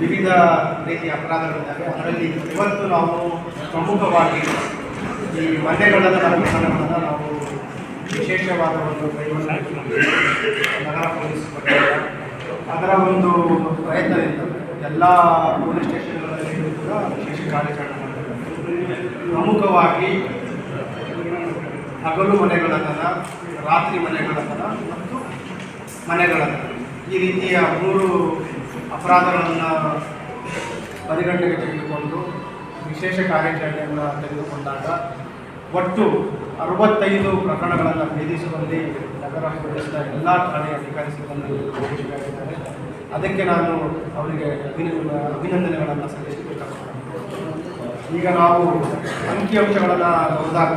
ವಿವಿಧ ರೀತಿಯ ಅಪರಾಧಗಳಿದ್ದಾವೆ. ಅದರಲ್ಲಿ ಇವತ್ತು ನಾವು ಪ್ರಮುಖವಾಗಿ ಈ ಮಂಡ್ಯಗಳನ್ನು ಪ್ರಕರಣಗಳನ್ನು ನಾವು ವಿಶೇಷವಾದ ಒಂದು ಕೈಗೊಂಡು ನಗರ ಪೊಲೀಸ್ ಅದರ ಒಂದು ಪ್ರಯತ್ನದಿಂದ ಎಲ್ಲ ಪೊಲೀಸ್ ಸ್ಟೇಷನ್ಗಳಲ್ಲಿ ಕೂಡ ವಿಶೇಷ ಕಾರ್ಯಾಚರಣೆ ಮಾಡಿದ್ದಾರೆ ಪ್ರಮುಖವಾಗಿ ಹಗಲು ಮನೆಗಳತನ ರಾತ್ರಿ ಮನೆಗಳತನ ಮತ್ತು ಮನೆಗಳತನ ಈ ರೀತಿಯ ಮೂರು ಅಪರಾಧಗಳನ್ನು ಪರಿಗಣನೆಗೆ ತೆಗೆದುಕೊಂಡು, ವಿಶೇಷ ಕಾರ್ಯಾಚರಣೆಯನ್ನು ತೆಗೆದುಕೊಂಡಾಗ ಒಟ್ಟು ಅರವತ್ತೈದು ಪ್ರಕರಣಗಳನ್ನು ಭೇದಿಸುವಲ್ಲಿ ನಗರ ಪೊಲೀಸ್ನ ಎಲ್ಲ ಠಾಣೆಯ ಅಧಿಕಾರಿ ಸಿಬ್ಬಂದಿ ಯಶಸ್ವಿಯಾಗಿದ್ದಾರೆ ಅದಕ್ಕೆ ನಾನು ಅವರಿಗೆ ಅಭಿನ, ಅಭಿನಂದನೆಗಳನ್ನು ಇಷ್ಟಪಡ್ತೇನೆ ಈಗ ನಾವು ಅಂಕಿಅಂಶಗಳನ್ನು ನೋಡಿದಾಗ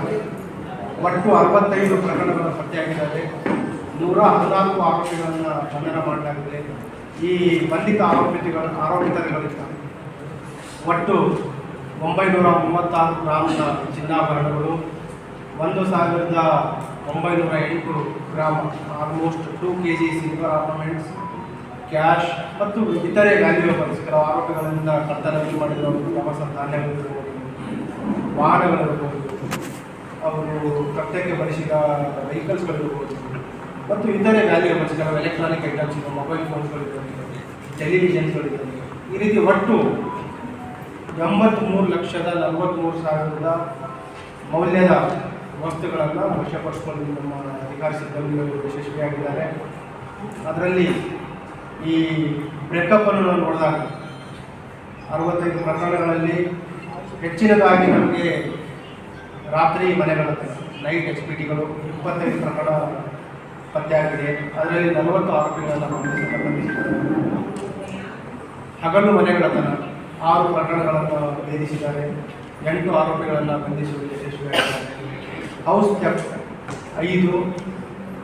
ಒಟ್ಟು ಅರವತ್ತೈದು ಪ್ರಕರಣಗಳು ಪತ್ತೆಯಾಗಿದ್ದಾವೆ. ನೂರ ಹದಿನಾಲ್ಕು ಆರೋಪಿಗಳನ್ನು ಬಂಧನ ಮಾಡಲಾಗಿದೆ. ಈ ಬಂಧಿತ ಆರೋಪಿತಗಳ ಆರೋಪಿತರುಗಳಿದ್ದಾರೆ ಒಟ್ಟು ಒಂಬೈನೂರ ಮೂವತ್ತಾರು ಗ್ರಾಮದ ಚಿನ್ನಾಭರಣಗಳು ಒಂದು ಸಾವಿರದ ಒಂಬೈನೂರ ಎಂಟು gram almost two K G silver ornaments cash ಮತ್ತು ಇತರೆ ವ್ಯಾಲ್ಯೂಯಬಲ್ಸ್ ಕೆಲವು ಆರೋಪಿಗಳಿಂದ ಕರ್ತನಕ್ಕೆ ಮಾಡಿರುವ ಪ್ರವಾಸ ಧಾನ್ಯಗಳಿರ್ಬೋದು ವಾಹನಗಳಿರ್ಬೋದು ಅವರು ಕರ್ತಕ್ಕೆ ಬಳಸಿದ ವೆಹಿಕಲ್ಸ್ಗಳಿರ್ಬೋದು ಮತ್ತು ಇತರೆ ವ್ಯಾಲ್ಯೂಯಬಲ್ಸ್ ಕೆಲವು ಎಲೆಕ್ಟ್ರಾನಿಕ್ ಐಟಮ್ಸ್ ಇದೆ ಮೊಬೈಲ್ ಫೋನ್ಸ್ಗಳಿರ್ಬೋದು ಟೆಲಿವಿಷನ್ಸ್ಗಳಿರ್ಬೋದು ಈ ರೀತಿ ಒಟ್ಟು ಎಂಬತ್ತ್ಮೂರು ಲಕ್ಷದ ನಲವತ್ತ್ಮೂರು ಸಾವಿರದ ಮೌಲ್ಯದ ವಸ್ತುಗಳನ್ನು ವಶಪಡಿಸ್ಕೊಂಡು ನಮ್ಮ ಅಧಿಕಾರಿ ಸಿಬ್ಬಂದಿಗಳು ಯಶಸ್ವಿಯಾಗಿದ್ದಾರೆ. ಅದರಲ್ಲಿ ಈ ಬ್ರೇಕಪ್ಪನ್ನು ನಾವು ನೋಡಿದಾಗ ಅರವತ್ತೈದು ಪ್ರಕರಣಗಳಲ್ಲಿ ಹೆಚ್ಚಿನದಾಗಿ ನಮಗೆ ರಾತ್ರಿ ಮನೆಗಳ ನೈಟ್ ಎಚ್ ಪಿ ಟಿಗಳು ಇಪ್ಪತ್ತೈದು ಪ್ರಕರಣ ಪತ್ತೆಯಾಗಿದೆ. ಅದರಲ್ಲಿ ನಲವತ್ತು ಆರೋಪಿಗಳನ್ನು ಹಗಲು ಮನೆಗಳತನ ಆರು ಪ್ರಕರಣಗಳನ್ನು ಭೇದಿಸಿದ್ದಾರೆ. ಎಂಟು ಆರೋಪಿಗಳನ್ನು ಬಂಧಿಸುವಲ್ಲಿ ಯಶಸ್ವಿಯಾಗಿದ್ದಾರೆ ಹೌಸ್ ಥೆಫ್ಟ್ ಐದು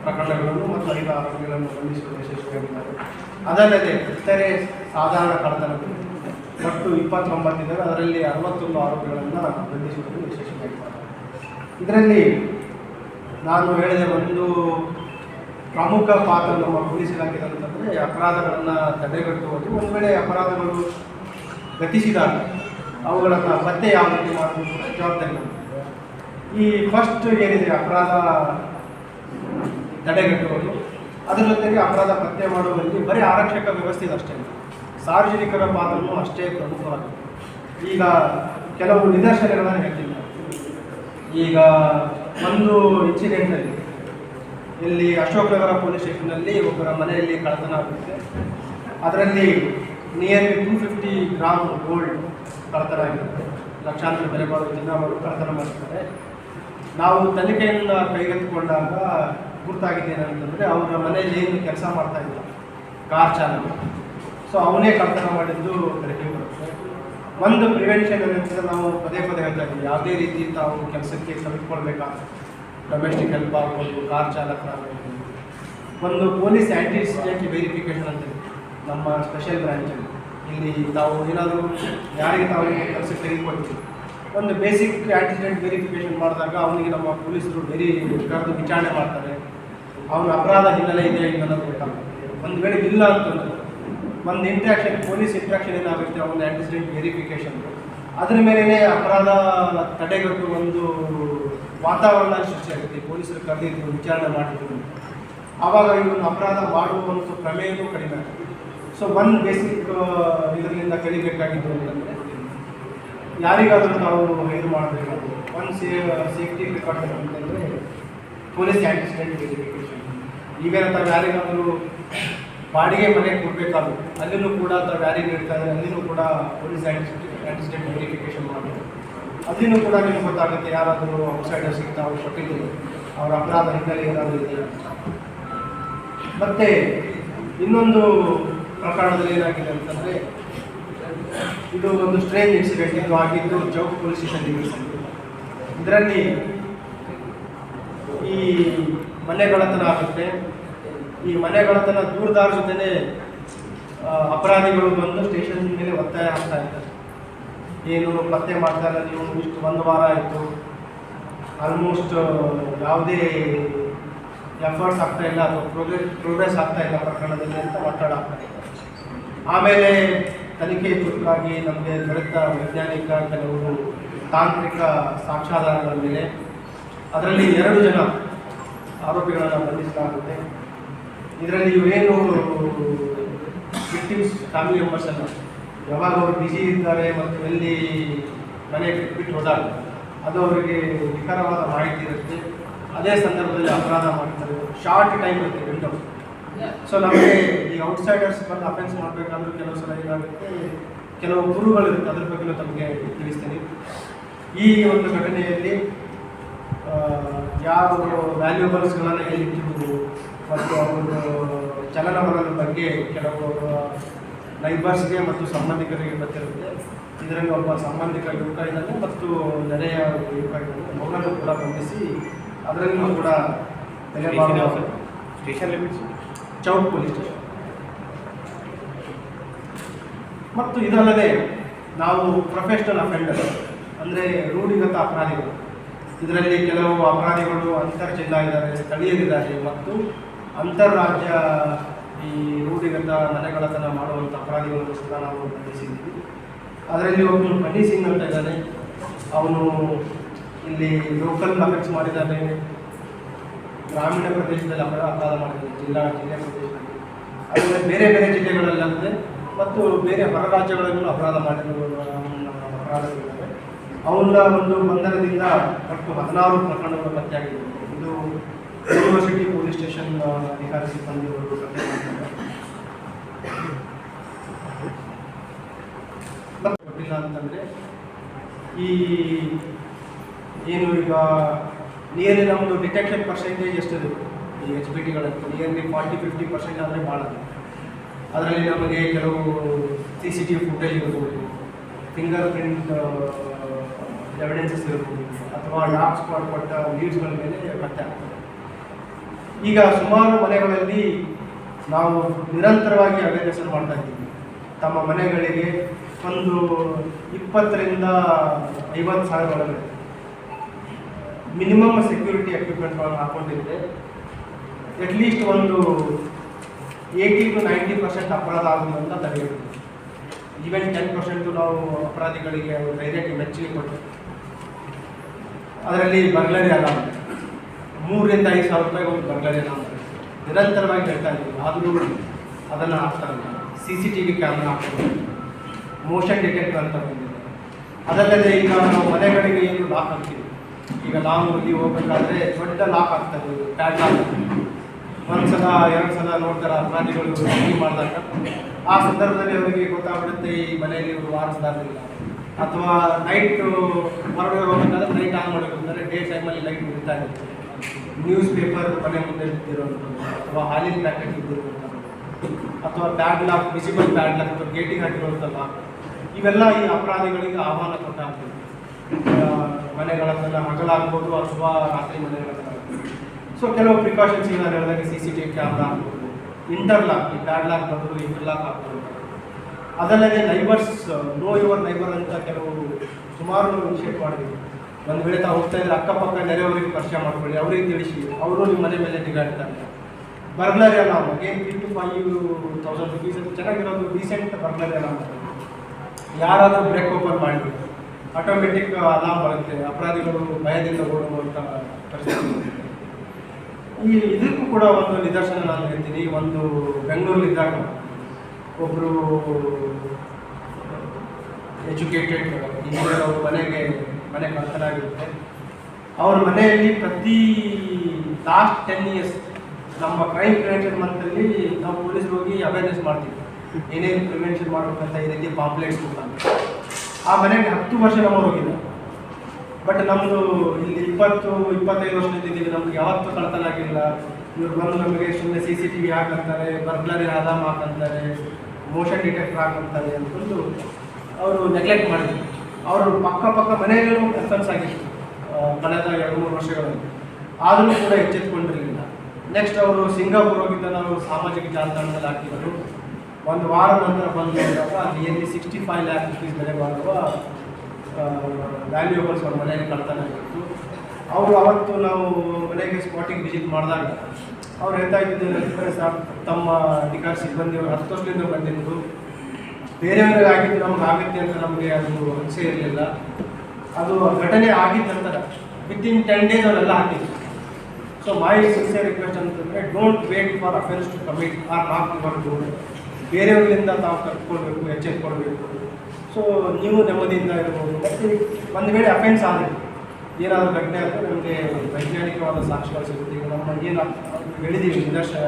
ಪ್ರಕರಣಗಳನ್ನು ಮತ್ತು ಐದು ಆರೋಪಿಗಳನ್ನು ಬಂಧಿಸುವಲ್ಲಿ ಯಶಸ್ವಿಯಾಗಿದ್ದಾರೆ ಅದಲ್ಲದೆ ಇತರೆ ಸಾಧಾರಣ ಕಳ್ಳತನಗಳು ಒಟ್ಟು ಇಪ್ಪತ್ತೊಂಬತ್ತಿದ್ದಾರೆ ಅದರಲ್ಲಿ ಅರವತ್ತೊಂದು ಆರೋಪಿಗಳನ್ನು ಬಂಧಿಸುವುದು ಯಶಸ್ವಿಯಾಗಿದ್ದಾರೆ ಇದರಲ್ಲಿ ನಾನು ಹೇಳಿದ ಒಂದು ಪ್ರಮುಖ ಪಾತ್ರ ನಮ್ಮ ಪೊಲೀಸ್ ಇಲಾಖೆ ಅಂತಂದರೆ ಅಪರಾಧಗಳನ್ನು ತಡೆಗಟ್ಟುವುದು ಒಂದು ವೇಳೆ ಅಪರಾಧಗಳು ಗತಿಸಿದಾಗ ಅವುಗಳನ್ನು ಪತ್ತೆ ಯಾವ ರೀತಿ ಮಾಡಬೇಕು ಜವಾಬ್ದಾರಿ ಈ ಫಸ್ಟ್ ಏನಿದೆ ಅಪರಾಧ ತಡೆಗಟ್ಟುವುದು, ಅದರ ಜೊತೆಗೆ ಅಪರಾಧ ಪತ್ತೆ ಮಾಡುವಲ್ಲಿ ಬರೀ ಆರಕ್ಷಕ ವ್ಯವಸ್ಥೆ ಅಷ್ಟೇ ಸಾರ್ವಜನಿಕರ ಪಾತ್ರವೂ ಅಷ್ಟೇ ಪ್ರಮುಖವಾಗಿದೆ ಈಗ ಕೆಲವು ನಿದರ್ಶನಗಳನ್ನು ಹೇಳ್ತೀನಿ. ಈಗ ಒಂದು ಇನ್ಸಿಡೆಂಟಲ್ಲಿ ಇಲ್ಲಿ ಅಶೋಕನಗರ ಪೊಲೀಸ್ ಸ್ಟೇಷನ್ನಲ್ಲಿ ಒಬ್ಬರ ಮನೆಯಲ್ಲಿ ಕಳ್ಳತನ ಆಗುತ್ತೆ. ಅದರಲ್ಲಿ nearly two fifty gram gold ಕಳ್ಳತನ ಆಗಿರುತ್ತೆ ಲಕ್ಷಾಂತರ ಬೆಲೆ ಬಾಳುವ ಅವರು ಕಳ್ಳತನ ಮಾಡಿರ್ತಾರೆ ನಾವು ತನಿಖೆಯನ್ನು ಕೈಗೆತ್ತಿಕೊಂಡಾಗ ಗುರ್ತಾಗಿದೆ ಏನಂತಂದರೆ ಅವರ ಮನೆಯಲ್ಲಿ ಏನು ಕೆಲಸ ಮಾಡ್ತಾ ಇಲ್ಲ. ಕಾರ್ ಚಾಲಕ. ಸೊ ಅವನೇ ಕಳ್ಳತನ ಮಾಡಿದ್ದು ಬೆಳಕಿಗೆ ಬರುತ್ತೆ. ಒಂದು ಪ್ರಿವೆನ್ಷನ್ ಏನಂತಂದ್ರೆ ನಾವು ಪದೇ ಪದೇ ಹೇಳ್ತಾ ಇದ್ದೀವಿ. ಯಾವುದೇ ರೀತಿ ತಾವು ಕೆಲಸಕ್ಕೆ ಕಲಿತ್ಕೊಳ್ಬೇಕಾದ್ರೆ ಡೊಮೆಸ್ಟಿಕ್ ಹೆಲ್ಪ್ ಆಗ್ಬೋದು ಕಾರ್ ಚಾಲಕರಾಗ್ಬೋದು. ಒಂದು ಪೊಲೀಸ್ ಆ್ಯಂಟಿಸಿಡೆಂಟ್ ವೆರಿಫಿಕೇಷನ್ ಅಂತ ನಮ್ಮ ಸ್ಪೆಷಲ್ ಬ್ರಾಂಚಲ್ಲಿ ಇಲ್ಲಿ ತಾವು ಏನಾದರೂ ಯಾರಿಗೆ ತಾವು ಕೆಲಸ ತೆಗೆದುಕೊಳ್ತೀವಿ. ಒಂದು ಬೇಸಿಕ್ ಆ್ಯಂಟಿಸಿಡೆಂಟ್ ವೆರಿಫಿಕೇಷನ್ ಮಾಡಿದಾಗ ಅವನಿಗೆ ನಮ್ಮ ಪೊಲೀಸರು ವೆರಿ ಕರೆದು ವಿಚಾರಣೆ ಮಾಡ್ತಾರೆ. ಅವನ ಅಪರಾಧ ಹಿನ್ನೆಲೆ ಇದೆ ಇಲ್ಲ ಅನ್ನೋದು ಒಂದು ವೇಳೆ ಇಲ್ಲ ಅಂತಂದರೆ, ಒಂದು ಇಂಟ್ರಾಕ್ಷನ್ ಪೊಲೀಸ್ ಇಂಟ್ರಾಕ್ಷನ್ ಏನಾಗುತ್ತೆ ಅವನ ಆ್ಯಂಟಿಸಿಡೆಂಟ್ ವೆರಿಫಿಕೇಷನ್ ಅದ್ರ ಮೇಲೇ ಅಪರಾಧ ತಡೆಗಟ್ಟು ಒಂದು ವಾತಾವರಣ ಸೃಷ್ಟಿಯಾಗುತ್ತೆ ಪೊಲೀಸರು ಕರೆದಿದ್ರು ವಿಚಾರಣೆ ಮಾಡಿದ್ರು. ಆವಾಗ ಇವನು ಅಪರಾಧ ಮಾಡುವಂಥ ಪ್ರಮೇಯನೂ ಕಡಿಮೆ ಆಗುತ್ತೆ ಸೊ ಒನ್ ಬೇಸಿಕ್ ಇದರಿಂದ ಕಲಿಬೇಕಾಗಿದ್ದು ಅಂತಂದರೆ, ಯಾರಿಗಾದರೂ ನಾವು ಇದು ಮಾಡಬೇಕು. ಒನ್ ಸೇ ಸೇಫ್ಟಿ ಪ್ರಿಕಾಷನ್ ಅಂತಂದರೆ, ಪೊಲೀಸ್ ಆ್ಯಕ್ಸಿಡೆಂಟ್ ವೆರಿಫಿಕೇಷನ್ ಈಗ ತಾವು ಯಾರಿಗಾದರೂ ಬಾಡಿಗೆ ಮನೆ ಕೊಡಬೇಕಾದ್ರು, ಅಲ್ಲಿನೂ ಕೂಡ ತಾವು ಯಾರಿಗೆ ಇರ್ತಾರೆ ಇದ್ದಾರೆ, ಅಲ್ಲಿನೂ ಕೂಡ ಪೊಲೀಸ್ ಆ್ಯಕ್ಸಿಡೆಂಟ್ ಆ್ಯಕ್ಸಿಡೆಂಟ್ ವೆರಿಫಿಕೇಷನ್ ಮಾಡಬೇಕು. ಅಲ್ಲಿನೂ ಕೂಡ ನಿಮ್ಗೆ ಗೊತ್ತಾಗುತ್ತೆ ಯಾರಾದರೂ ಔಟ್ಸೈಡರ್ ಸಿಗ್ತಾ ಅವ್ರು ಕೊಟ್ಟಿದ್ದು ಅವರ ಅಪರಾಧ ಹಿನ್ನೆಲೆ ಏನಾದರೂ ಇದೆ. ಮತ್ತೆ ಇನ್ನೊಂದು ಪ್ರಕರಣದಲ್ಲಿ ಏನಾಗಿದೆ ಅಂತಂದರೆ ಇದು ಒಂದು ಸ್ಟ್ರೇಂಜ್ ಇನ್ಸಿಡೆಂಟ್ ಇದು ಆಗಿದ್ದು ಚೌಕ್ ಪೊಲೀಸ್ ಸ್ಟೇಷನ್ ಇದರಲ್ಲಿ ಈ ಮನೆಗಳತನ ಆಗುತ್ತೆ. ಈ ಮನೆಗಳತನ ದೂರದಾರ ಜೊತೆನೆ ಆ, ಅಪರಾಧಿಗಳು ಬಂದು ಸ್ಟೇಷನ್ ಮೇಲೆ ಒತ್ತಾಯ ಆಗ್ತಾ ಇರ್ತಾರೆ ಏನು ಪತ್ತೆ ಮಾಡ್ತಾರೆ ನೀವು ಇಷ್ಟು ಒಂದು ವಾರ ಆಯಿತು. ಆಲ್ಮೋಸ್ಟ್ ಯಾವುದೇ ಎಫರ್ಟ್ಸ್ ಆಗ್ತಾ ಇಲ್ಲ, ಅಥವಾ ಪ್ರೋಗ್ರೆಸ್ ಪ್ರೋಗ್ರೆಸ್ ಆಗ್ತಾ ಇಲ್ಲ ಪ್ರಕರಣದಲ್ಲಿ ಅಂತ ಒತ್ತಡ ಆಮೇಲೆ ತನಿಖೆ ತುರ್ತಾಗಿ ನಮಗೆ ದೊರೆತ ವೈಜ್ಞಾನಿಕ ಕೆಲವು ತಾಂತ್ರಿಕ ಸಾಕ್ಷ್ಯಾಧಾರಗಳ ಮೇಲೆ ಅದರಲ್ಲಿ ಎರಡು ಜನ ಆರೋಪಿಗಳನ್ನು ಬಂಧಿಸಲಾಗುತ್ತೆ. ಇದರಲ್ಲಿ ಇವೇನು ವಿಕ್ಟಿಮ್ಸ್ ಫ್ಯಾಮಿಲಿ ಮೆಂಬರ್ಸ್ ಅಲ್ಲ. ಯಾವಾಗ ಅವರು ಬಿಸಿ ಇದ್ದಾರೆ ಮತ್ತು ಎಲ್ಲಿ ಮನೆ ಬಿಟ್ಟು ಹೋದಾಗ ಅದು ಅವರಿಗೆ ನಿಖರವಾದ ಮಾಹಿತಿ ಇರುತ್ತೆ. ಅದೇ ಸಂದರ್ಭದಲ್ಲಿ ಅಪರಾಧ ಮಾಡ್ತಾರೆ. ಶಾರ್ಟ್ ಟೈಮ್ ಇರುತ್ತೆ ವಿಂಡೋ ಸೊ ನಮಗೆ ಈ ಔಟ್ಸೈಡರ್ಸ್ ಬಂದು ಅಫೆನ್ಸ್ ಮಾಡಬೇಕಾದ್ರೂ ಕೆಲವು ಸಲ ಏನಾಗುತ್ತೆ, ಕೆಲವು ಗುರುಗಳಿರುತ್ತೆ. ಅದ್ರ ಬಗ್ಗೆ ತಮಗೆ ತಿಳಿಸ್ತೀನಿ. ಈ ಒಂದು ಘಟನೆಯಲ್ಲಿ ಯಾವ ವ್ಯಾಲ್ಯೂಬಲ್ಸ್ಗಳನ್ನು ಎಲ್ಲಿಟ್ಟಿದ್ರು ಮತ್ತು ಅವರು ಚಲನವಲನ ಬಗ್ಗೆ ಕೆಲವು ನೈಬರ್ಸ್ಗೆ ಮತ್ತು ಸಂಬಂಧಿಕರಿಗೆ ಗೊತ್ತಿರುತ್ತೆ. ಇದರಲ್ಲಿ ಒಬ್ಬ ಸಂಬಂಧಿಕ ಯುವಕ ಇದ್ದಾನೆ ಮತ್ತು ನೆರೆಯ ಯುವಕ ಇದ್ದಾನೆ ಅವರನ್ನು ಕೂಡ ಬಂಧಿಸಿ ಅದರಲ್ಲೂ ಕೂಡ station limits Chowk police station. ಮತ್ತು ಇದಲ್ಲದೆ ನಾವು ಪ್ರೊಫೆಷನಲ್ ಅಫೆಂಡರ್ ಅಂದರೆ ರೂಢಿಗತ ಅಪರಾಧಿಗಳು. ಇದರಲ್ಲಿ ಕೆಲವು ಅಪರಾಧಿಗಳು ಅಂತರ್ಜಿಲ್ಲಾ ಇದ್ದಾರೆ ಸ್ಥಳೀಯರಿದ್ದಾರೆ ಮತ್ತು ಅಂತಾರಾಜ್ಯ ಈ ರೂಢಿಗತ ಮನೆಗಳತನ ಮಾಡುವಂಥ ಅಪರಾಧಿಗಳನ್ನು ಸಹ ನಾವು ಬಂಧಿಸಿದ್ದೀವಿ. ಅದರಲ್ಲಿ ಒಬ್ಬನು ಫಣಿ ಸಿಂಗ್ ಅಂತ ಇದ್ದಾನೆ. ಅವನು ಇಲ್ಲಿ ಲೋಕಲ್ ಮಾರ್ಕೆಟ್ಸ್ ಮಾಡಿದ್ದಾನೆ ಗ್ರಾಮೀಣ ಪ್ರದೇಶದಲ್ಲಿ ಅಪರಾಧ ಅಪರಾಧ ಮಾಡಿದ್ದಾರೆ. ಜಿಲ್ಲಾ ಜಿಲ್ಲೆ ಪ್ರದೇಶದಲ್ಲಿ. ಅದರಲ್ಲಿ ಬೇರೆ ಬೇರೆ ಜಿಲ್ಲೆಗಳಲ್ಲದೆ ಮತ್ತು ಬೇರೆ ಹೊರ ರಾಜ್ಯಗಳಲ್ಲೂ ಅಪರಾಧ ಮಾಡಿರುವ ಅಪರಾಧಗಳಿದ್ದಾವೆ. ಅವನ ಒಂದು ಬಂಧನದಿಂದ ಒಟ್ಟು ಹದಿನಾರು ಪ್ರಕರಣಗಳು ಪತ್ತೆಯಾಗಿದೆ ಇದು ಯೂನಿವರ್ಸಿಟಿ ಪೊಲೀಸ್ ಸ್ಟೇಷನ್ ಅಧಿಕಾರಿ ಸಿಬ್ಬಂದಿಗಳು ಪತ್ತೆ ಮತ್ತೆ ಅಂತಂದರೆ, ಈ ಏನು ಈಗ ನಿಯರ್ಲಿ ನಮ್ಮದು ಡಿಟೆಕ್ಷನ್ ಪರ್ಸೆಂಟೇಜ್ ಎಷ್ಟಿದೆ? ಈ ಎಚ್ ಬಿ ಟಿಗಳಂತ ನಿಯರ್ಲಿ ಫಾರ್ಟಿ ಫಿಫ್ಟಿ ಪರ್ಸೆಂಟ್ ಆದರೆ ಭಾಳ ಅದರಲ್ಲಿ ನಮಗೆ ಕೆಲವು C C T V footage ಇರ್ಬೋದು ಫಿಂಗರ್ ಪ್ರಿಂಟ್ ಎವಿಡೆನ್ಸಸ್ ಇರ್ಬೋದು, ಅಥವಾ ಲಾಕ್ಸ್ ಸ್ಪಾಟ್ ಕೊಟ್ಟ ಲೀಡ್ಸ್ಗಳ ಮೇಲೆ ಪತ್ತೆ ಈಗ ಸುಮಾರು ಮನೆಗಳಲ್ಲಿ ನಾವು ನಿರಂತರವಾಗಿ ಅವೇರ್ನೆಸ್ ಮಾಡ್ತಾ ಇದ್ದೀವಿ. ತಮ್ಮ ಮನೆಗಳಿಗೆ ಒಂದು ಇಪ್ಪತ್ತರಿಂದ ಐವತ್ತು ಸಾವಿರ ಒಳಗಡೆ ಮಿನಿಮಮ್ ಸೆಕ್ಯೂರಿಟಿ ಎಕ್ವಿಪ್ಮೆಂಟ್ಗಳನ್ನು ಹಾಕೊಂಡಿದ್ದೆ ಅಟ್ಲೀಸ್ಟ್ ಒಂದು ಏಯ್ಟಿ ಟು ನೈಂಟಿ ಪರ್ಸೆಂಟ್ ಅಪರಾಧ ಆಗುವುದನ್ನು ತಡೆಯಬೇಕು ಈವನ್ ಟೆನ್ ಪರ್ಸೆಂಟು ನಾವು ಅಪರಾಧಿಗಳಿಗೆ ಧೈರ್ಯಕ್ಕೆ ಮೆಚ್ಚುಗೆ ಕೊಟ್ಟು, ಅದರಲ್ಲಿ ಬರ್ಗ್ಲರಿ ಅಲ್ಲ ಮೂರರಿಂದ ಐದು ಸಾವಿರ ರೂಪಾಯಿ ಒಂದು ಬರ್ಗ್ಲರಿ ಅಲ್ಲ ನಿರಂತರವಾಗಿ ಹೇಳ್ತಾ ಇದ್ದೀವಿ, ಆದರೂ ಅದನ್ನು ಹಾಕ್ತಾರೆ C C T V camera ಹಾಕ್ತಾರೆ ಮೋಷನ್ ಡಿಟೆಕ್ಟರ್ ಅಂತ ಬಂದಿದೆ. ಅದಲ್ಲದೆ ಈಗ ನಾವು ಮನೆಗಳಿಗೆ ಏನು ಲಾಕ್ ಹಾಕ್ತೀವಿ. ಈಗ ಲಾಂಗ್ ಅಲ್ಲಿ ಹೋಗ್ಬೇಕಾದ್ರೆ ದೊಡ್ಡ ಲಾಕ್ ಆಗ್ತದೆ ಪ್ಯಾಡ್ ಲಾಕ್ ಒಂದು ಸಲ ಎರಡು ಸಲ ನೋಡ್ತಾರೆ ಅಪರಾಧಿಗಳು ಮಾಡಿದಾಗ. ಆ ಸಂದರ್ಭದಲ್ಲಿ ಅವರಿಗೆ ಗೊತ್ತಾಗ್ಬಿಡುತ್ತೆ, ಈ ಮನೆಯಲ್ಲಿ ಇವರು ವಾರಿಸ್ದಾರಿಲ್ಲ ಅಥವಾ ನೈಟ್ ಹೊರಗಡೆ ಹೋಗ್ಬೇಕಾದ್ರೆ ನೈಟ್ ಆನ್ ಮಾಡಬೇಕಂದ್ರೆ ಡೇ ಟೈಮಲ್ಲಿ ಲೈಟ್ ಬಿಡ್ತಾ ಇರುತ್ತೆ ನ್ಯೂಸ್ ಪೇಪರ್ ಮನೆ ಮುಂದೆ ಬಿದ್ದಿರೋಂಥದ್ದು ಅಥವಾ ಹಾಲಿನ ಪ್ಯಾಕೆಟ್ ಬಿದ್ದಿರುವಂಥದ್ದು ಅಥವಾ bad lock visible bad lock ಅಥವಾ ಗೇಟಿಗೆ ಹಾಕಿರುವಂಥ ಲಾಕ್ ಇವೆಲ್ಲ ಈ ಅಪರಾಧಿಗಳಿಗೆ ಆಹ್ವಾನ ಕೊಟ್ಟಾಗ್ತದೆ ಮನೆಗಳನ್ನೆಲ್ಲ ಹಗಲಾಗ್ಬೋದು ಅಥವಾ ರಾತ್ರಿ ಮನೆಗಳನ್ನ ಸೊ ಕೆಲವು ಪ್ರಿಕಾಷನ್ಸ್ ನಾನು ಹೇಳಿದಾಗ C C T V camera ಹಾಕ್ಬೋದು ಇಂಟರ್ಲಾಕ್ ಈ ಬ್ಯಾಡ್ ಲಾಕ್ ಬದಲು ಇಂಟರ್ಲಾಕ್ ಹಾಕ್ಬೋದು ಅದಲ್ಲದೆ ನೈಬರ್ಸ್ ನೋ ಯುವರ್ ನೈಬರ್ ಅಂತ ಕೆಲವು ಸುಮಾರು ಇನಿಷಿಯೇಟ್ ಮಾಡಿದ್ವಿ ಒಂದು ವೇಳೆ ತಾವು ಹೋಗ್ತಾ ಇದ್ರೆ ಅಕ್ಕಪಕ್ಕ ನೆರೆಯವರಿಗೆ ಪರಿಚಯ ಮಾಡ್ಕೊಳ್ಳಿ, ಅವರಿಗೆ ತಿಳಿಸಿ, ಅವರು ನಿಮ್ಮ ಮನೆ ಮೇಲೆ ನಿಗಾ ಇಡ್ತಾರೆ. ಬರ್ಗ್ಲರಿ ಅಲಾರ್ಮ್ ಏನ್ three to five thousand rupees ಚೆನ್ನಾಗಿರೋದು ರೀಸೆಂಟ್ ಬರ್ಗ್ಲರಿ ಅಲಾರ್ಮ್ ಯಾರಾದರೂ ಬ್ರೇಕ್ ಓಪನ್ ಮಾಡಿದ್ರು ಆಟೋಮೆಟಿಕ್ ಅಲಾರ್ಮ್ ಬರುತ್ತೆ. ಅಪರಾಧಿಗಳು ಭಯದಿಂದ ಓಡುವಂಥ ಪರಿಸ್ಥಿತಿ. ಈ ಇದಕ್ಕೂ ಕೂಡ ಒಂದು ನಿದರ್ಶನ ನಾನು ಹೇಳ್ತೀನಿ. ಒಂದು ಬೆಂಗಳೂರಲ್ಲಿದ್ದಾಗ ಒಬ್ಬರು ಎಜುಕೇಟೆಡ್ ಇಂಜಿನಿಯರ್ ಅವ್ರ ಮನೆಗೆ ಮನೆ ಕಳ್ತನಾಗಿರುತ್ತೆ. ಅವ್ರ ಮನೆಯಲ್ಲಿ ಪ್ರತಿ ಲಾಸ್ಟ್ ಟೆನ್ ಇಯರ್ಸ್ ನಮ್ಮ ಕ್ರೈಮ್ ಪ್ರಿವೆನ್ಷನ್ ಮಂತಲ್ಲಿ ನಾವು ಪೊಲೀಸರು ಹೋಗಿ ಅವೇರ್ನೆಸ್ ಮಾಡ್ತೀವಿ. ಏನೇನು ಪ್ರಿವೆನ್ಷನ್ ಮಾಡಬೇಕಂತ, ಈ ರೀತಿ ಪಾಂಪ್ಲೆಟ್ಸ್ ಮುಖಾಂತರ ಆ ಮನೆಗೆ ಹತ್ತು ವರ್ಷ ನಮ್ಮವ್ರು ಹೋಗಿಲ್ಲ ಬಟ್ ನಮ್ಮದು ಇಲ್ಲಿ ಇಪ್ಪತ್ತು, ಇಪ್ಪತ್ತೈದು ವರ್ಷ ಇದ್ದೀವಿ. ನಮ್ಗೆ ಯಾವತ್ತೂ ಕಳ್ತನ ಆಗಿಲ್ಲ. ಇವ್ರು ಬಂದು ನಮಗೆ ಸುಮ್ಮನೆ ಸಿ ಸಿ ಟಿ ವಿ ಹಾಕಂತಾರೆ ಬರ್ಗ್ಲರಿ ಅಲಾರ್ಮ್ ಹಾಕಂತಾರೆ ಮೋಷನ್ ಡಿಟೆಕ್ಟರ್ ಹಾಕಂತಾರೆ ಅಂತಂದು ಅವರು ನೆಗ್ಲೆಕ್ಟ್ ಮಾಡಿದ್ರು. ಅವರು ಪಕ್ಕ ಪಕ್ಕ ಮನೆಯಲ್ಲೂ ಎಫೆನ್ಸ್ ಆಗಿತ್ತು. ಕಳೆದ ಎರಡು ಮೂರು ವರ್ಷಗಳಲ್ಲಿ. ಆದರೂ ಕೂಡ ಎಚ್ಚೆತ್ಕೊಂಡಿರಲಿಲ್ಲ ನೆಕ್ಸ್ಟ್ ಅವರು ಸಿಂಗಾಪುರ್ ಹೋಗಿದ್ದ ನಾವು ಸಾಮಾಜಿಕ ಜಾಲತಾಣದಲ್ಲಿ ಹಾಕಿದ್ರು ಒಂದು ವಾರ ನಂತರ ಬಂದು ಅಲ್ಲಿ ಎಲ್ಲಿ ಸಿಕ್ಸ್ಟಿ ಫೈವ್ ಲ್ಯಾಕ್ ರುಪೀಸ್ ಬೆಲೆ ಬಾಳುವ ವ್ಯಾಲ್ಯೂಬಲ್ಸ್ ಅವ್ರ ಮನೆಯಲ್ಲಿ ಕಳ್ತಾನೆ ಆಗಿತ್ತು. ಅವರು ಅವತ್ತು ನಾವು ಮನೆಗೆ ಸ್ಪಾಟಿಗೆ ವಿಸಿಟ್ ಮಾಡಿದಾಗ ಅವ್ರು ಹೇಳ್ತಾ ಇದ್ದಿದ್ದು ಸರ್, ತಮ್ಮ ಅಧಿಕಾರಿ ಸಿಬ್ಬಂದಿಯವರು ಹತ್ತು ವರ್ಷದಿಂದ ಬಂದಿದ್ದು ಬೇರೆಯವರಿಗೆ ಆಗಿದ್ದು ನಮ್ಗೆ ಆಗುತ್ತೆ ಅಂತ ನಮಗೆ ಅದು ಅನಿಸೇ ಇರಲಿಲ್ಲ. ಅದು ಘಟನೆ ಆಗಿದ್ದ ನಂತರ ವಿತಿನ್ ಟೆನ್ ಡೇಸ್ ಅವರೆಲ್ಲ ಹಾಕಿದ್ರು. ಸೊ ಮೈ ಸಿನ್ಸಿಯರ್ ರಿಕ್ವೆಸ್ಟ್ ಅಂತಂದರೆ don't wait for offence to commit or not door ಬೇರೆಯವರಿಂದ ತಾವು ಕರ್ಕೊಳ್ಬೇಕು ಎಚ್ಚೆತ್ಕೊಳ್ಬೇಕು ಸೊ ನೀವು ನೆಮ್ಮದಿಯಿಂದ ಇರ್ಬೋದು. ಒಂದು ವೇಳೆ ಅಫೆನ್ಸ್ ಆದರೆ, ಏನಾದರೂ ಘಟನೆ ಆದರೆ ನಮಗೆ ವೈಜ್ಞಾನಿಕವಾದ ಸಾಕ್ಷ್ಯಗಳು ಸಿಗುತ್ತೆ. ಈಗ ನಮ್ಮ ಏನು ಹೇಳಿದ್ದೀವಿ ನಿದರ್ಶನ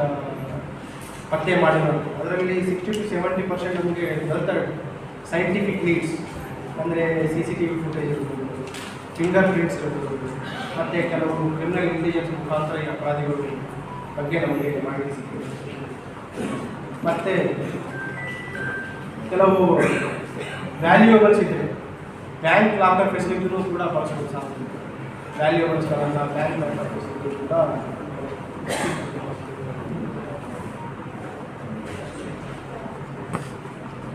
ಪತ್ತೆ ಮಾಡಿರೋದು. ಅದರಲ್ಲಿ ಸಿಕ್ಸ್ಟಿ ಟು ಸೆವೆಂಟಿ ಪರ್ಸೆಂಟ್ ನಮಗೆ ದೊರೆತವೆ ಸೈಂಟಿಫಿಕ್ ಲೀಡ್ಸ್ ಅಂದರೆ C C T V footage ಇರ್ಬೋದು ಫಿಂಗರ್ ಪ್ರಿಂಟ್ಸ್ ಇರ್ಬೋದು. ಮತ್ತು ಕೆಲವು ಕ್ರಿಮಿನಲ್ ಇಂಟೆಲಿಜೆನ್ಸ್ ಮುಖಾಂತರ ಈ ಅಪರಾಧಿಗಳು ಬಗ್ಗೆ ನಮಗೆ ಮಾಹಿತಿ ಸಿಕ್ಕಿದೆ. ಮತ್ತು ಕೆಲವು ವ್ಯಾಲ್ಯೂಯಬಲ್ಸ್ ಇದೆ ಬ್ಯಾಂಕ್ ಲಾಕರ್ ಫೆಸಿಲಿಟಿನೂ ಕೂಡ ಬಳಸಬಹುದು ಸಾಧ್ಯ. ವ್ಯಾಲ್ಯೂಯಬಲ್ಸ್ಗಳನ್ನು ಬ್ಯಾಂಕ್ ಲಾಕರ್ ಫೆಸಿಲಿಟಿ ಕೂಡ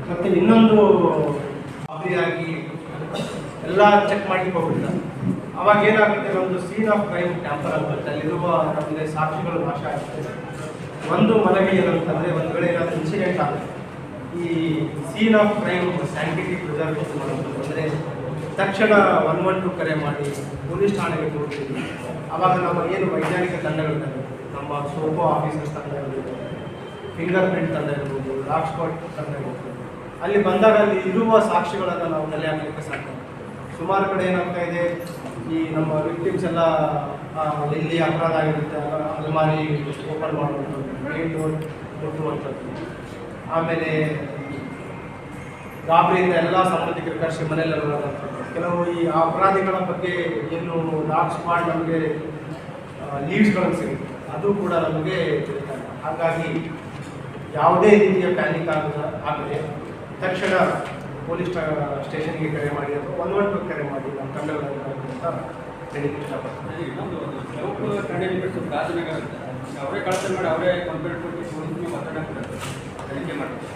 ಮತ್ತೆ ಇನ್ನೊಂದು ಅಭಿಯಾಗಿ ಎಲ್ಲ ಚೆಕ್ ಮಾಡಿ ಹೋಗ್ಬಿಟ್ಟ ಅವಾಗ ಏನಾಗುತ್ತೆ? ಒಂದು ಸೀನ್ ಆಫ್ ಕ್ರೈಮ್ ಟ್ಯಾಂಪರ್ ಆಗುತ್ತೆ ಅಲ್ಲಿರುವ ನಮಗೆ ಸಾಕ್ಷಿಗಳು ನಾಶ ಆಗುತ್ತೆ ಒಂದು ಮನವಿ ಏನಂತಂದರೆ, ಒಂದು ವೇಳೆ ಏನಾದರೂ ಇನ್ಸಿಡೆಂಟ್ ಆಗುತ್ತೆ ಈ scene of crime scientific preserve ಮಾಡೋದು ಅಂದರೆ ತಕ್ಷಣ ಒನ್ ಒನ್ ಟು ಕರೆ ಮಾಡಿ ಪೊಲೀಸ್ ಠಾಣೆಗೆ ಹೋಗ್ತೀವಿ ಅವಾಗ ನಮ್ಮ ಏನು ವೈಜ್ಞಾನಿಕ ತಂಡಗಳಿದ್ದಾವೆ ನಮ್ಮ ಸೋಪೋ ಆಫೀಸರ್ಸ್ ತಂಡ ಇರ್ಬೋದು ಫಿಂಗರ್ ಪ್ರಿಂಟ್ ತಂಡ ಇರ್ಬೋದು ಲಾಕ್ ಸ್ಪಾಟ್ ತಂಡ ಇರ್ಬೋದು. ಅಲ್ಲಿ ಬಂದಾಗ ಅಲ್ಲಿ ಇರುವ ಸಾಕ್ಷಿಗಳನ್ನು ನಾವು ಕಲೆ ಹಾಕಲಿಕ್ಕೆ ಸಾಧ್ಯ. ಸುಮಾರು ಕಡೆ ಏನಾಗ್ತಾ ಇದೆ? ಈ ನಮ್ಮ ವಿಕ್ಟಿಮ್ಸ್ ಎಲ್ಲ ಎಲ್ಲಿ ಅಪರಾಧ ಆಗಿರುತ್ತೆ ಆಗ ಅಲ್ಮಾರಿ ಓಪನ್ ಮಾಡುವಂಥದ್ದು ಮೇನ್ ಆಮೇಲೆ ಗಾಬರಿಯಿಂದ ಎಲ್ಲ ಸಂಬಂಧಿಕರ ಕರೆಸಿ ಮನೆಯಲ್ಲಿ. ಕೆಲವು ಈ ಅಪರಾಧಿಗಳ ಬಗ್ಗೆ ಏನು ಡಾಕ್ ಮಾಡಿ ನಮಗೆ ಲೀಡ್ಸ್ಗಳನ್ನು ಸಿಗುತ್ತೆ. ಅದು ಕೂಡ ನಮಗೆ ಹಾಗಾಗಿ ಯಾವುದೇ ರೀತಿಯ ಪ್ಯಾನಿಕ್ ಆಗದ ಆಗದೆ. ತಕ್ಷಣ ಪೊಲೀಸ್ ಸ್ಟೇಷನ್ಗೆ ಕರೆ ಮಾಡಿ ಅಥವಾ ಒನ್ ಒನ್ ಟು ಕರೆ ಮಾಡಿ ನಮ್ಮ ತಂಡಗಳನ್ನು ಅಂತ ಹೇಳಲಿಕ್ಕೆ ಇಷ್ಟಪಡ್ತೀನಿ. ಇನ್ನೊಂದು ಲೋಕ ರಾಜನಗರ ಅಂತ. ಅವರೇ ಕಳ್ತನ ಮಾಡಿ ಅವರೇ ಕಂಪ್ಲೇಂಟ್ ಕೊಟ್ಟು ಪೊಲೀಸ್ಗೆ ಮಾತಾಡಕ್ಕೆ ತನಿಖೆ ಮಾಡ್ತಾರೆ.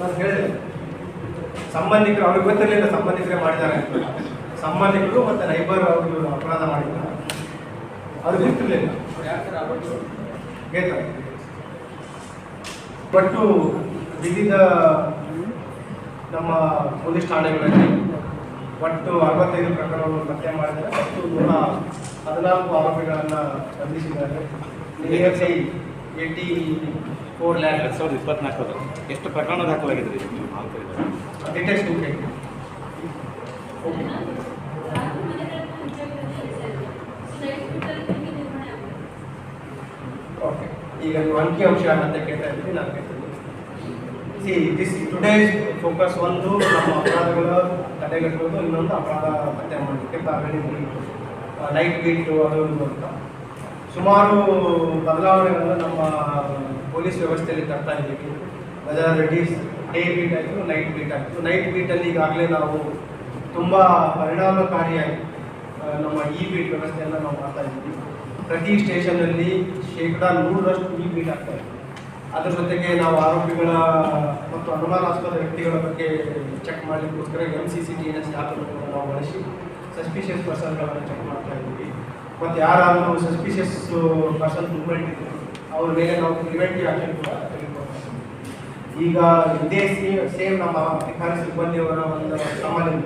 ನಾನು ಹೇಳಿದೆ. ಸಂಬಂಧಿಕರು ಅವ್ರಿಗೆ ಗೊತ್ತಿರಲಿಲ್ಲ ಸಂಬಂಧಿಕರೇ ಮಾಡಿದ್ದಾರೆ ಅಂತ. ಸಂಬಂಧಿಕರು ಮತ್ತು ನೈಬರ್ ಅವರು ಅಪರಾಧ ಮಾಡಿದ್ದಾರೆ. ಅವ್ರಿಗೆ ಗೊತ್ತಿರಲಿಲ್ಲ. ಸರ್? ಒಟ್ಟು ವಿವಿಧ ನಮ್ಮ ಪೊಲೀಸ್ ಠಾಣೆಗಳಲ್ಲಿ ಒಟ್ಟು ಅರವತ್ತೈದು ಪ್ರಕರಣಗಳನ್ನು ಪತ್ತೆ ಮಾಡಿದ್ದಾರೆ ಮತ್ತು ನೂರ ಹದಿನಾಲ್ಕು ಆರೋಪಿಗಳನ್ನು ಬಂಧಿಸಿದ್ದಾರೆ. ನಿಯರ್ಲಿ ಏಯ್ಟಿ ಫೋರ್ ಲ್ಯಾಕ್ ಎರಡು ಸಾವಿರದ ಇಪ್ಪತ್ನಾಲ್ಕರ ಎಷ್ಟು ಪ್ರಕರಣ ದಾಖಲಾಗಿದೆ ರೀ ಓಕೆ. ಈಗ ನೀವು ಅಂಕಿ ಅಂಶ ಅಂತ ಕೇಳ್ತಾ ಇದ್ದೀವಿ ನಾನು ಕೇಳ್ತೀನಿ. ಸಿ ದಿಸ್ ಟುಡೇಸ್ ಫೋಕಸ್ ಒಂದು ನಮ್ಮ ಅಪರಾಧಗಳ ತಡೆಗಟ್ಟುವುದು, ಇನ್ನೊಂದು ಅಪರಾಧ ಪತ್ತೆ ಮಾಡಲಿಕ್ಕೆ ತಾವೇಳಿ ಲೈಟ್ ಬೀಟ್ ಅದು ಅಂತ. ಸುಮಾರು ಬದಲಾವಣೆಗಳನ್ನು ನಮ್ಮ ಪೊಲೀಸ್ ವ್ಯವಸ್ಥೆಯಲ್ಲಿ ತರ್ತಾ ಇದ್ದೀವಿ. ವೆದರ್ ಈಸ್ ಡೇ ಬೀಟ್ ಆಯಿತು ನೈಟ್ ಬೀಟ್ ಆಯಿತು. ನೈಟ್ ಬೀಟಲ್ಲಿ ಈಗಾಗಲೇ ನಾವು ತುಂಬ ಪರಿಣಾಮಕಾರಿಯಾಗಿ ನಮ್ಮ ಇ ಬೀಟ್ ವ್ಯವಸ್ಥೆಯನ್ನು ನಾವು ಮಾಡ್ತಾ ಇದ್ದೀವಿ. ಪ್ರತಿ ಸ್ಟೇಷನಲ್ಲಿ ಶೇಕಡ ನೂರರಷ್ಟು ಇ ಬೀಟ್ ಆಗ್ತಾ ಇದೆ. ಅದ್ರ ಜೊತೆಗೆ ನಾವು ಆರೋಪಿಗಳ ಮತ್ತು ಅನುಮಾನಾಸ್ಪದ ವ್ಯಕ್ತಿಗಳ ಬಗ್ಗೆ check ಮಾಡಲಿಕ್ಕೋಸ್ಕರ M C C T S ಆ್ಯಪ್ಗಳನ್ನು ನಾವು ಬಳಸಿ ಸಸ್ಪಿಷಿಯಸ್ ಪರ್ಸನ್ಗಳನ್ನು ಚೆಕ್ ಮಾಡ್ತಾ ಇದ್ದೀವಿ ಮತ್ತು ಯಾರಾದರೂ ಸಸ್ಪಿಷಿಯಸ್ ಪರ್ಸನ್ ಮೂವ್ಮೆಂಟ್ ಇದೆ ಅವ್ರ ಮೇಲೆ ನಾವು ಪ್ರಿವೆಂಟಿವ್ ಆ್ಯಕ್ಷನ್ ಕೂಡ. ಈಗ ಇದೇ ಸೇಮ್ ನಮ್ಮ ಅಧಿಕಾರಿ ಸಿಬ್ಬಂದಿಯವರ ಒಂದು ಕ್ರಮದಿಂದ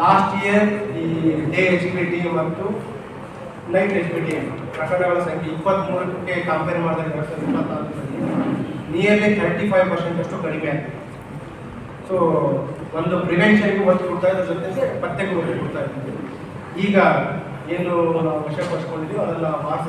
ಲಾಸ್ಟ್ ಇಯರ್ ಈ ಡೇ ಎಚ್ ಪಿ ಟಿ ಮತ್ತು ನೈಟ್ ಎಚ್ ಪಿ ಟಿ ಪ್ರಕರಣಗಳ ಸಂಖ್ಯೆ ಇಪ್ಪತ್ತ್ಮೂರಕ್ಕೆ ಕಂಪೇರ್ ಮಾಡಿದಾಗ ಎರಡು ಸಾವಿರದ ಇಪ್ಪತ್ನಾಲ್ಕರಲ್ಲಿ ನಿಯರ್ಲಿ ತರ್ಟಿ ಫೈವ್ ಪರ್ಸೆಂಟ್ ಅಷ್ಟು ಕಡಿಮೆ ಆಗಿದೆ. ಸೊ ಒಂದು ಪ್ರಿವೆನ್ಷನ್ಗೆ ಒತ್ತು ಕೊಡ್ತಾ ಇದ್ರ ಜೊತೆಗೆ ಪತ್ತೆಗೂ ಒತ್ತು ಕೊಡ್ತಾ ಇದ್ದೀವಿ ಈಗ ಏನು ನಾವು ವಶಪಡಿಸ್ಕೊಂಡಿದ್ದೀವಿ ಅದನ್ನು ಮಾರ್ಚ್